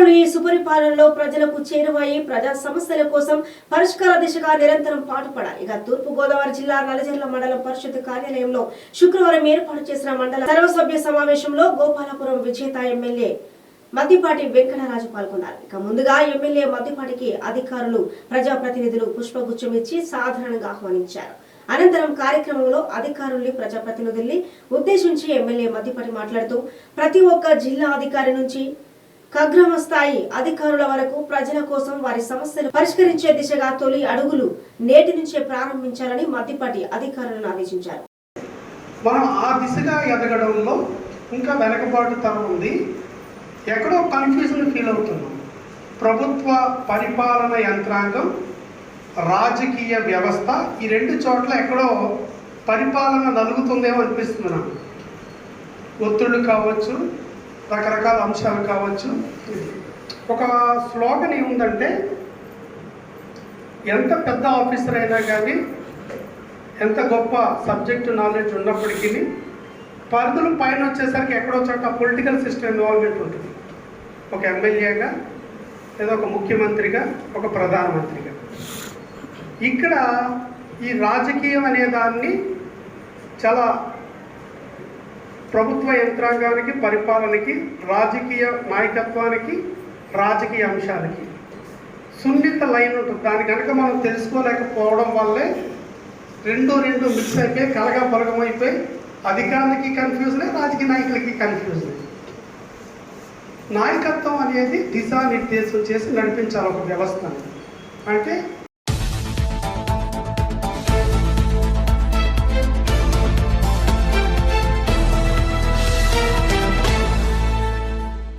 అధికారులు ఈ సుపరిపాలనలో ప్రజలకు చేరువయ్యి ప్రజా సమస్యల కోసం పరిష్కార దిశగా నిరంతరం పాటుపడాలి. ఇక తూర్పు గోదావరి జిల్లా నలజర్ల మండల పరిషత్ కార్యాలయంలో శుక్రవారం ఏర్పాటు చేసిన మండల సర్వసభ్య సమావేశంలో గోపాలపురం విజేత ఎమ్మెల్యే మద్దిపాటి వెంకటరాజు పాల్గొన్నారు. ఇక ముందుగా ఎమ్మెల్యే మద్దిపాటికి అధికారులు ప్రజాప్రతినిధులు పుష్పగుచ్చం ఇచ్చి సాధారణంగా ఆహ్వానించారు. అనంతరం కార్యక్రమంలో అధికారుల్ని ప్రజాప్రతినిధుల్ని ఉద్దేశించి ఎమ్మెల్యే మద్దిపాటి మాట్లాడుతూ ప్రతి ఒక్క జిల్లా అధికారి నుంచి కగ్రమ స్థాయి అధికారుల వరకు ప్రజల కోసం వారి సమస్యలు పరిష్కరించే దిశగా తొలి అడుగులు నేటి నుంచే ప్రారంభించాలని మద్దిపాటి అధికారులను ఆదేశించారు. మనం ఆ దిశగా ఎదగడంలో ఇంకా వెనకబాటుతనం ఉంది. ఎక్కడో కన్ఫ్యూజన్ ఫీల్ అవుతున్నాం. ప్రభుత్వ పరిపాలన యంత్రాంగం రాజకీయ వ్యవస్థ ఈ రెండు చోట్ల ఎక్కడో పరిపాలన నలుగుతుందేమో అనిపిస్తుంది నాకు. ఒత్తిళ్ళు కావచ్చు రకరకాల అంశాలు కావచ్చు. ఒక స్లోగన్ ఏముందంటే ఎంత పెద్ద ఆఫీసర్ అయినా కానీ ఎంత గొప్ప సబ్జెక్ట్ నాలెడ్జ్ ఉన్నప్పటికీ పరిధులు పైన వచ్చేసరికి ఎక్కడో చోట పొలిటికల్ సిస్టమ్ ఇన్వాల్వ్మెంట్ ఉంటుంది. ఒక ఎమ్మెల్యేగా లేదా ఒక ముఖ్యమంత్రిగా ఒక ప్రధానమంత్రిగా. ఇక్కడ ఈ రాజకీయం అనే దాన్ని చాలా ప్రభుత్వ యంత్రాంగానికి పరిపాలనకి రాజకీయ నాయకత్వానికి రాజకీయ అంశాలకి. సున్నిత లైన్ ఉంటుంది. దాని కనుక మనం తెలుసుకోలేకపోవడం వల్లే రెండు రెండు మిక్స్ అయిపోయి కలగా పొలగం అయిపోయి అధికారులకి కన్ఫ్యూజన్ రాజకీయ నాయకులకి కన్ఫ్యూజన్ నాయకత్వం అనేది దిశానిర్దేశం చేసి నడిపించాలి ఒక వ్యవస్థ. అంటే